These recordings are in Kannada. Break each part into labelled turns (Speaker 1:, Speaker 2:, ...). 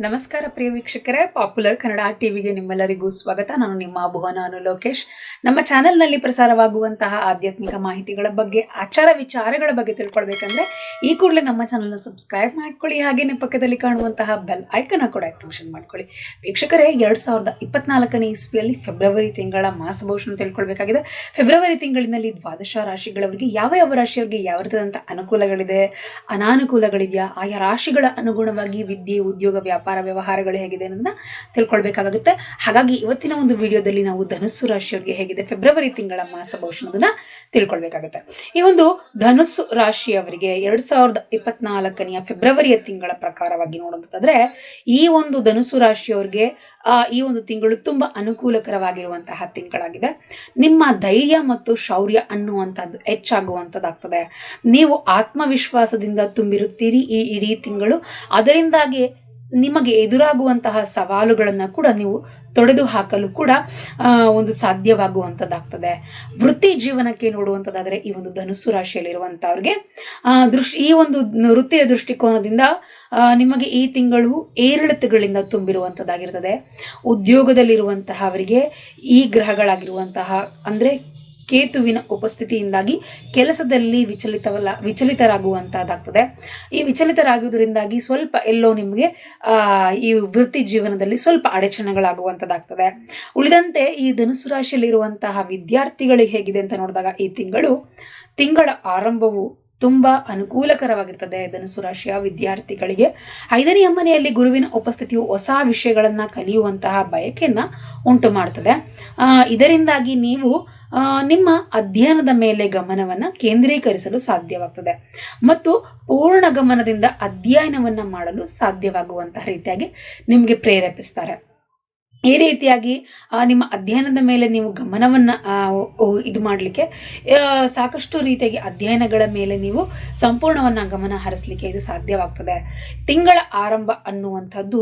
Speaker 1: ನಮಸ್ಕಾರ ಪ್ರಿಯ ವೀಕ್ಷಕರೇ ಪಾಪ್ಯುಲರ್ ಕನ್ನಡ ಟಿವಿಗೆ ನಿಮ್ಮೆಲ್ಲರಿಗೂ ಸ್ವಾಗತ. ನಾನು ನಿಮ್ಮ ಭುವನ ಅನು ಲೋಕೇಶ್. ನಮ್ಮ ಚಾನೆಲ್ನಲ್ಲಿ ಪ್ರಸಾರವಾಗುವಂತಹ ಆಧ್ಯಾತ್ಮಿಕ ಮಾಹಿತಿಗಳ ಬಗ್ಗೆ, ಆಚಾರ ವಿಚಾರಗಳ ಬಗ್ಗೆ ತಿಳ್ಕೊಳ್ಬೇಕಂದ್ರೆ, ಈ ಕೂಡಲೇ ನಮ್ಮ ಚಾನೆಲ್ನ ಸಬ್ಸ್ಕ್ರೈಬ್ ಮಾಡ್ಕೊಳ್ಳಿ. ಹಾಗೆಯೇ ಪಕ್ಕದಲ್ಲಿ ಕಾಣುವಂತಹ ಬೆಲ್ ಐಕನ್ ಕೂಡ ಆಕ್ಟಿವೇಶನ್ ಮಾಡ್ಕೊಳ್ಳಿ. ವೀಕ್ಷಕರೇ, ಎರಡು ಸಾವಿರದ ಇಪ್ಪತ್ನಾಲ್ಕನೇ ಇಸ್ವಿಯಲ್ಲಿ ಫೆಬ್ರವರಿ ತಿಂಗಳ ಮಾಸ ಭವಿಷ್ಯ ತಿಳ್ಕೊಳ್ಬೇಕಾಗಿದೆ. ಫೆಬ್ರವರಿ ತಿಂಗಳಿನಲ್ಲಿ ದ್ವಾದಶ ರಾಶಿಗಳವರಿಗೆ ಯಾವ ಯಾವ ರಾಶಿಯವರಿಗೆ ಯಾವ ರೀತಿಯಾದಂಥ ಅನುಕೂಲಗಳಿದೆ, ಅನಾನುಕೂಲಗಳಿದೆಯಾ, ಆಯಾ ರಾಶಿಗಳ ಅನುಗುಣವಾಗಿ ವಿದ್ಯೆ, ಉದ್ಯೋಗ, ವ್ಯಾಪಾರ ವ್ಯವಹಾರಗಳು ಹೇಗಿದೆ ಅನ್ನೋದನ್ನ ತಿಳ್ಕೊಳ್ಬೇಕಾಗುತ್ತೆ. ಹಾಗಾಗಿ ಇವತ್ತಿನ ಒಂದು ವಿಡಿಯೋದಲ್ಲಿ ನಾವು ಧನುಸ್ಸು ರಾಶಿಯವರಿಗೆ ಹೇಗಿದೆ, ಫೆಬ್ರವರಿ ತಿಂಗಳ ಮಾಸ ಭವಿಷ್ಯ ಅನ್ನೋದನ್ನ ತಿಳ್ಕೊಳ್ಬೇಕಾಗುತ್ತೆ. ಈ ಒಂದು ಧನುಸ್ಸು ರಾಶಿಯವರಿಗೆ ಎರಡ್ ಸಾವಿರದ ಇಪ್ಪತ್ನಾಲ್ಕನೆಯ ಫೆಬ್ರವರಿಯ ತಿಂಗಳ ಪ್ರಕಾರವಾಗಿ ನೋಡೋದಾದ್ರೆ ಈ ಒಂದು ಧನುಸ್ಸು ರಾಶಿಯವರಿಗೆ ಈ ಒಂದು ತಿಂಗಳು ತುಂಬಾ ಅನುಕೂಲಕರವಾಗಿರುವಂತಹ ತಿಂಗಳಾಗಿದೆ. ನಿಮ್ಮ ಧೈರ್ಯ ಮತ್ತು ಶೌರ್ಯ ಅನ್ನುವಂಥದ್ದು ಹೆಚ್ಚಾಗುವಂಥದ್ದಾಗ್ತದೆ. ನೀವು ಆತ್ಮವಿಶ್ವಾಸದಿಂದ ತುಂಬಿರುತ್ತೀರಿ ಈ ಇಡೀ ತಿಂಗಳು. ಅದರಿಂದಾಗಿ ನಿಮಗೆ ಎದುರಾಗುವಂತಹ ಸವಾಲುಗಳನ್ನು ಕೂಡ ನೀವು ತೊಡೆದು ಹಾಕಲು ಕೂಡ ಒಂದು ಸಾಧ್ಯವಾಗುವಂಥದ್ದಾಗ್ತದೆ ವೃತ್ತಿ ಜೀವನಕ್ಕೆ ನೋಡುವಂಥದ್ದಾದರೆ ಈ ಒಂದು ಧನುಸು ರಾಶಿಯಲ್ಲಿರುವಂಥವ್ರಿಗೆ ದೃಷ್ಟಿ ಈ ಒಂದು ವೃತ್ತಿಯ ದೃಷ್ಟಿಕೋನದಿಂದ ನಿಮಗೆ ಈ ತಿಂಗಳು ಏರಿಳಿತಗಳಿಂದ ತುಂಬಿರುವಂಥದ್ದಾಗಿರ್ತದೆ ಉದ್ಯೋಗದಲ್ಲಿರುವಂತಹ ಅವರಿಗೆ ಈ ಗ್ರಹಗಳಾಗಿರುವಂತಹ, ಅಂದರೆ ಕೇತುವಿನ ಉಪಸ್ಥಿತಿಯಿಂದಾಗಿ ಕೆಲಸದಲ್ಲಿ ವಿಚಲಿತವಲ್ಲ ವಿಚಲಿತರಾಗುವಂತಹದ್ದಾಗ್ತದೆ ಈ ವಿಚಲಿತರಾಗುವುದರಿಂದಾಗಿ ಸ್ವಲ್ಪ ಎಲ್ಲೋ ನಿಮಗೆ ಈ ವೃತ್ತಿ ಜೀವನದಲ್ಲಿ ಸ್ವಲ್ಪ ಅಡಚಣೆಗಳಾಗುವಂಥದ್ದಾಗ್ತದೆ ಉಳಿದಂತೆ ಈ ಧನುಸು ರಾಶಿಯಲ್ಲಿರುವಂತಹ ವಿದ್ಯಾರ್ಥಿಗಳಿಗೆ ಹೇಗಿದೆ ಅಂತ ನೋಡಿದಾಗ ಈ ತಿಂಗಳು, ತಿಂಗಳ ಆರಂಭವು ತುಂಬಾ ಅನುಕೂಲಕರವಾಗಿರ್ತದೆ ಧನುಸು ರಾಶಿಯ ವಿದ್ಯಾರ್ಥಿಗಳಿಗೆ. ಐದನೆಯ ಮನೆಯಲ್ಲಿ ಗುರುವಿನ ಉಪಸ್ಥಿತಿಯು ಹೊಸ ವಿಷಯಗಳನ್ನು ಕಲಿಯುವಂತಹ ಬಯಕೆಯನ್ನು ಉಂಟು ಮಾಡ್ತದೆ ಇದರಿಂದಾಗಿ ನೀವು ನಿಮ್ಮ ಅಧ್ಯಯನದ ಮೇಲೆ ಗಮನವನ್ನ ಕೇಂದ್ರೀಕರಿಸಲು ಸಾಧ್ಯವಾಗ್ತದೆ. ಮತ್ತು ಪೂರ್ಣ ಗಮನದಿಂದ ಅಧ್ಯಯನವನ್ನ ಮಾಡಲು ಸಾಧ್ಯವಾಗುವಂತಹ ರೀತಿಯಾಗಿ ನಿಮಗೆ ಪ್ರೇರೇಪಿಸ್ತಾರೆ. ಈ ರೀತಿಯಾಗಿ ನಿಮ್ಮ ಅಧ್ಯಯನದ ಮೇಲೆ ನೀವು ಗಮನವನ್ನ ಇದು ಮಾಡಲಿಕ್ಕೆ ಸಾಕಷ್ಟು ರೀತಿಯಾಗಿ ಅಧ್ಯಯನಗಳ ಮೇಲೆ ನೀವು ಸಂಪೂರ್ಣವನ್ನು ಗಮನ ಹರಿಸಲಿಕ್ಕೆ ಇದು ಸಾಧ್ಯವಾಗ್ತದೆ. ತಿಂಗಳ ಆರಂಭ ಅನ್ನುವಂಥದ್ದು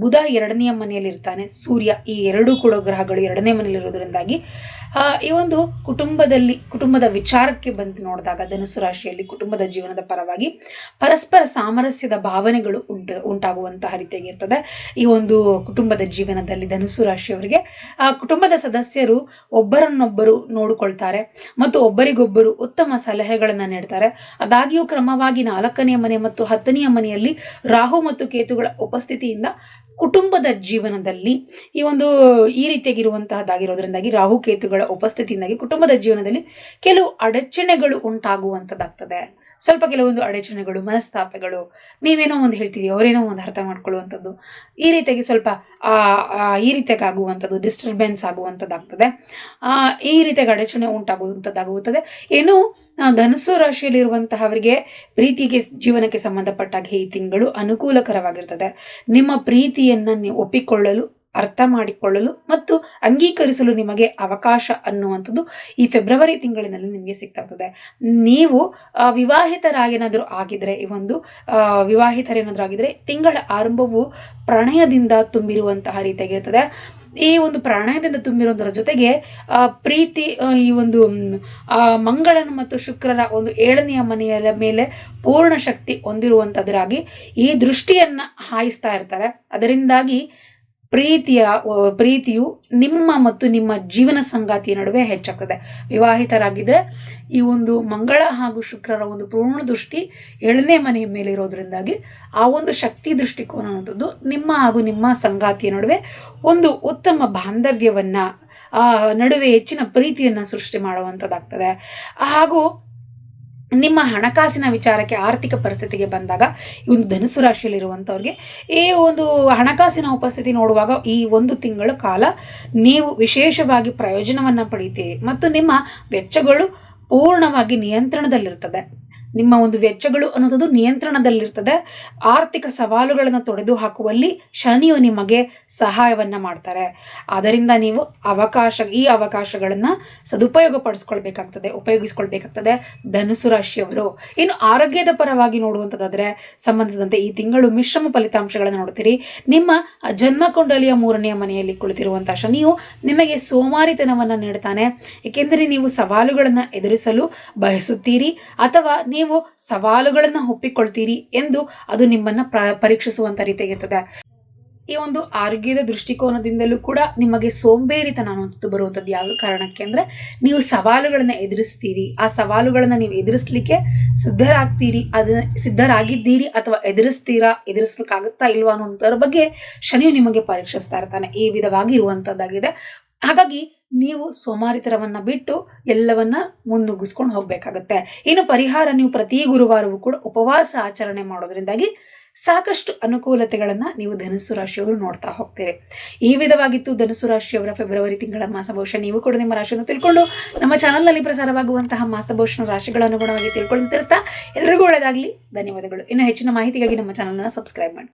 Speaker 1: ಬುಧ ಎರಡನೆಯ ಮನೆಯಲ್ಲಿ ಇರ್ತಾನೆ ಸೂರ್ಯ ಈ ಎರಡೂ ಕೂಡ ಗ್ರಹಗಳು ಎರಡನೇ ಮನೆಯಲ್ಲಿರೋದ್ರಿಂದಾಗಿ ಈ ಒಂದು ಕುಟುಂಬದಲ್ಲಿ, ಕುಟುಂಬದ ವಿಚಾರಕ್ಕೆ ಬಂದು ನೋಡಿದಾಗ, ಧನುಸು ರಾಶಿಯಲ್ಲಿ ಕುಟುಂಬದ ಜೀವನದ ಪರವಾಗಿ ಪರಸ್ಪರ ಸಾಮರಸ್ಯದ ಭಾವನೆಗಳು ಉಂಟು, ಉಂಟಾಗುವಂತಹ ರೀತಿಯಾಗಿ ಈ ಒಂದು ಕುಟುಂಬದ ಜೀವನದಲ್ಲಿ ಧನುಸು ರಾಶಿಯವರಿಗೆ, ಆ, ಕುಟುಂಬದ ಸದಸ್ಯರು ಒಬ್ಬರನ್ನೊಬ್ಬರು ನೋಡಿಕೊಳ್ತಾರೆ ಮತ್ತು ಒಬ್ಬರಿಗೊಬ್ಬರು ಉತ್ತಮ ಸಲಹೆಗಳನ್ನು ನೀಡ್ತಾರೆ. ಅದಾಗಿಯೂ ಕ್ರಮವಾಗಿ ನಾಲ್ಕನೆಯ ಮನೆ ಮತ್ತು ಹತ್ತನೆಯ ಮನೆಯಲ್ಲಿ ರಾಹು ಮತ್ತು ಕೇತುಗಳ ಉಪಸ್ಥಿತಿಯಿಂದ ಕುಟುಂಬದ ಜೀವನದಲ್ಲಿ ಈ ಒಂದು ಈ ರೀತಿಯಾಗಿರುವಂತಹದ್ದಾಗಿರೋದ್ರಿಂದಾಗಿ ರಾಹುಕೇತುಗಳ ಉಪಸ್ಥಿತಿಯಿಂದಾಗಿ ಕುಟುಂಬದ ಜೀವನದಲ್ಲಿ ಕೆಲವು ಅಡಚಣೆಗಳು ಉಂಟಾಗುವಂಥದ್ದಾಗ್ತದೆ ಸ್ವಲ್ಪ ಕೆಲವೊಂದು ಅಡಚಣೆಗಳು, ಮನಸ್ತಾಪಗಳು, ನೀವೇನೋ ಒಂದು ಹೇಳ್ತೀರಿ, ಅವರೇನೋ ಒಂದು ಅರ್ಥ ಮಾಡ್ಕೊಳ್ಳುವಂಥದ್ದು. ಈ ರೀತಿಯಾಗಿ ಸ್ವಲ್ಪ ಈ ರೀತಿಯಾಗಿ ಆಗುವಂಥದ್ದು ಡಿಸ್ಟರ್ಬೆನ್ಸ್ ಆಗುವಂಥದ್ದಾಗ್ತದೆ. ಈ ರೀತಿಯಾಗಿ ಅಡಚಣೆ ಉಂಟಾಗುವಂಥದ್ದಾಗುತ್ತದೆ. ಏನು ಧನುಸು ರಾಶಿಯಲ್ಲಿ ರಾಶಿಯಲ್ಲಿರುವಂತಹವರಿಗೆ ಪ್ರೀತಿಗೆ ಜೀವನಕ್ಕೆ ಸಂಬಂಧಪಟ್ಟಾಗ ಈ ತಿಂಗಳು ಅನುಕೂಲಕರವಾಗಿರ್ತದೆ. ನಿಮ್ಮ ಪ್ರೀತಿಯನ್ನು ನೀವು ಒಪ್ಪಿಕೊಳ್ಳಲು ಅರ್ಥ ಮಾಡಿಕೊಳ್ಳಲು ಮತ್ತು ಅಂಗೀಕರಿಸಲು ನಿಮಗೆ ಅವಕಾಶ ಅನ್ನುವಂಥದ್ದು ಈ ಫೆಬ್ರವರಿ ತಿಂಗಳಿನಲ್ಲಿ ನಿಮಗೆ ಸಿಗ್ತಾಗ್ತದೆ. ನೀವು ವಿವಾಹಿತರಾಗೇನಾದರೂ ಆಗಿದ್ರೆ, ಈ ಒಂದು ವಿವಾಹಿತರೇನಾದರೂ ಆಗಿದ್ರೆ, ತಿಂಗಳ ಆರಂಭವು ಪ್ರಣಯದಿಂದ ತುಂಬಿರುವಂತಹ ರೀತಿಯಾಗಿರ್ತದೆ ಈ ಒಂದು ಪ್ರಣಯದಿಂದ ತುಂಬಿರೋದರ ಜೊತೆಗೆ ಪ್ರೀತಿ ಈ ಒಂದು ಮಂಗಳನ ಮತ್ತು ಶುಕ್ರರ ಒಂದು ಏಳನೆಯ ಮನೆಯ ಮೇಲೆ ಪೂರ್ಣ ಶಕ್ತಿ ಹೊಂದಿರುವಂಥದ್ರಾಗಿ ಈ ದೃಷ್ಟಿಯನ್ನ ಹಾಯಿಸ್ತಾ ಇರ್ತಾರೆ. ಅದರಿಂದಾಗಿ ಪ್ರೀತಿಯ ಪ್ರೀತಿಯು ನಿಮ್ಮ ಮತ್ತು ನಿಮ್ಮ ಜೀವನ ಸಂಗಾತಿಯ ನಡುವೆ ಹೆಚ್ಚಾಗ್ತದೆ. ವಿವಾಹಿತರಾಗಿದ್ದರೆ ಈ ಒಂದು ಮಂಗಳ ಹಾಗೂ ಶುಕ್ರರ ಒಂದು ಪೂರ್ಣ ದೃಷ್ಟಿ ಏಳನೇ ಮನೆಯ ಮೇಲೆ ಇರೋದ್ರಿಂದಾಗಿ ಆ ಒಂದು ಶಕ್ತಿ ದೃಷ್ಟಿಕೋನ ಅನ್ನೋದು ನಿಮ್ಮ ಹಾಗೂ ನಿಮ್ಮ ಸಂಗಾತಿಯ ನಡುವೆ ಒಂದು ಉತ್ತಮ ಬಾಂಧವ್ಯವನ್ನು, ಆ, ನಡುವೆ ಹೆಚ್ಚಿನ ಪ್ರೀತಿಯನ್ನ ಸೃಷ್ಟಿ ಮಾಡುವಂಥದ್ದಾಗ್ತದೆ. ಹಾಗೂ ನಿಮ್ಮ ಹಣಕಾಸಿನ ವಿಚಾರಕ್ಕೆ ಆರ್ಥಿಕ ಪರಿಸ್ಥಿತಿಗೆ ಬಂದಾಗ ಈ ಒಂದು ಧನುಸು ರಾಶಿಯಲ್ಲಿರುವಂಥವ್ರಿಗೆ, ಈ ಒಂದು ಹಣಕಾಸಿನ ಉಪಸ್ಥಿತಿ ನೋಡುವಾಗ ಈ ಒಂದು ತಿಂಗಳ ಕಾಲ ನೀವು ವಿಶೇಷವಾಗಿ ಪ್ರಯೋಜನವನ್ನು ಪಡೀತೀರಿ. ಮತ್ತು ನಿಮ್ಮ ವೆಚ್ಚಗಳು ಪೂರ್ಣವಾಗಿ ನಿಯಂತ್ರಣದಲ್ಲಿರ್ತದೆ. ನಿಮ್ಮ ಒಂದು ವೆಚ್ಚಗಳು ಅನ್ನೋದು ನಿಯಂತ್ರಣದಲ್ಲಿರ್ತದೆ. ಆರ್ಥಿಕ ಸವಾಲುಗಳನ್ನು ತೊಡೆದು ಹಾಕುವಲ್ಲಿ ಶನಿಯು ನಿಮಗೆ ಸಹಾಯವನ್ನ ಮಾಡ್ತಾರೆ. ಆದ್ದರಿಂದ ನೀವು ಅವಕಾಶ, ಈ ಅವಕಾಶಗಳನ್ನು ಸದುಪಯೋಗ ಪಡಿಸ್ಕೊಳ್ಬೇಕಾಗ್ತದೆ ಉಪಯೋಗಿಸ್ಕೊಳ್ಬೇಕಾಗ್ತದೆ ಧನುಸು ರಾಶಿಯವರು. ಇನ್ನು ಆರೋಗ್ಯದ ಪರವಾಗಿ ನೋಡುವಂಥದ್ದಾದರೆ ಸಂಬಂಧಿಸಿದಂತೆ ಈ ತಿಂಗಳು ಮಿಶ್ರಮ ಫಲಿತಾಂಶಗಳನ್ನು ನೋಡ್ತೀರಿ. ನಿಮ್ಮ ಜನ್ಮಕುಂಡಲಿಯ ಮೂರನೆಯ ಮನೆಯಲ್ಲಿ ಕುಳಿತಿರುವಂಥ ಶನಿಯು ನಿಮಗೆ ಸೋಮಾರಿತನವನ್ನು ನೀಡ್ತಾನೆ. ಏಕೆಂದರೆ ನೀವು ಸವಾಲುಗಳನ್ನು ಎದುರಿಸಲು ಬಯಸುತ್ತೀರಿ ಅಥವಾ ನೀವು ಸವಾಲುಗಳನ್ನು ಒಪ್ಪಿಕೊಳ್ತೀರಿ ಎಂದು ಅದು ನಿಮ್ಮನ್ನ ಪ್ರ, ಪರೀಕ್ಷಿಸುವಂತ ರೀತಿಯಾಗಿರ್ತದೆ ಈ ಒಂದು ಆರೋಗ್ಯದ ದೃಷ್ಟಿಕೋನದಿಂದಲೂ ಕೂಡ ನಿಮಗೆ ಸೋಂಬೇರಿತನ ಅನ್ನೋದು ಬರುವಂಥದ್ದು ಯಾವ ಕಾರಣಕ್ಕೆ ಅಂದರೆ ನೀವು ಸವಾಲುಗಳನ್ನ ಎದುರಿಸ್ತೀರಿ. ಆ ಸವಾಲುಗಳನ್ನ ನೀವು ಎದುರಿಸ್ಲಿಕ್ಕೆ ಸಿದ್ಧರಾಗ್ತೀರಿ. ಅದನ್ನ ಸಿದ್ಧರಾಗಿದ್ದೀರಿ ಅಥವಾ ಎದುರಿಸ್ತೀರಾ, ಎದುರಿಸ್ಲಿಕ್ಕಾಗುತ್ತಾ ಇಲ್ವಾ ಅನ್ನೋದ್ರ ಬಗ್ಗೆ ಶನಿಯು ನಿಮಗೆ ಪರೀಕ್ಷಿಸ್ತಾ ಇರ್ತಾನೆ. ಈ ವಿಧವಾಗಿ ಇರುವಂಥದ್ದಾಗಿದೆ. ಹಾಗಾಗಿ ನೀವು ಸೋಮಾರಿತನವನ್ನ ಬಿಟ್ಟು ಎಲ್ಲವನ್ನ ಮುನ್ನುಗ್ಗಿಸ್ಕೊಂಡು ಹೋಗ್ಬೇಕಾಗತ್ತೆ. ಇನ್ನು ಪರಿಹಾರ ನೀವು ಪ್ರತಿ ಗುರುವಾರವೂ ಕೂಡ ಉಪವಾಸ ಆಚರಣೆ ಮಾಡೋದ್ರಿಂದಾಗಿ ಸಾಕಷ್ಟು ಅನುಕೂಲತೆಗಳನ್ನ ನೀವು ಧನುಸು ರಾಶಿಯವರು ನೋಡ್ತಾ ಹೋಗ್ತೀರಿ. ಈ ವಿಧವಾಗಿತ್ತು ಧನುಸು ರಾಶಿಯವರ ಫೆಬ್ರವರಿ ತಿಂಗಳ ಮಾಸಭೂಷಣ ನೀವು ಕೂಡ ನಿಮ್ಮ ರಾಶಿಯನ್ನು ತಿಳ್ಕೊಂಡು ನಮ್ಮ ಚಾನಲ್ನಲ್ಲಿ ಪ್ರಸಾರವಾಗುವಂತಹ ಮಾಸಭೂಷಣ ರಾಶಿಗಳ ಅನುಗುಣವಾಗಿ ತಿಳ್ಕೊಂಡು ತಿಳಿಸ್ತಾ ಎಲ್ರಿಗೂ ಒಳ್ಳೆಯದಾಗಲಿ ಧನ್ಯವಾದಗಳು. ಇನ್ನು ಹೆಚ್ಚಿನ ಮಾಹಿತಿಗಾಗಿ ನಮ್ಮ ಚಾನಲ್ನ ಸಬ್ಸ್ಕ್ರೈಬ್ ಮಾಡಿ.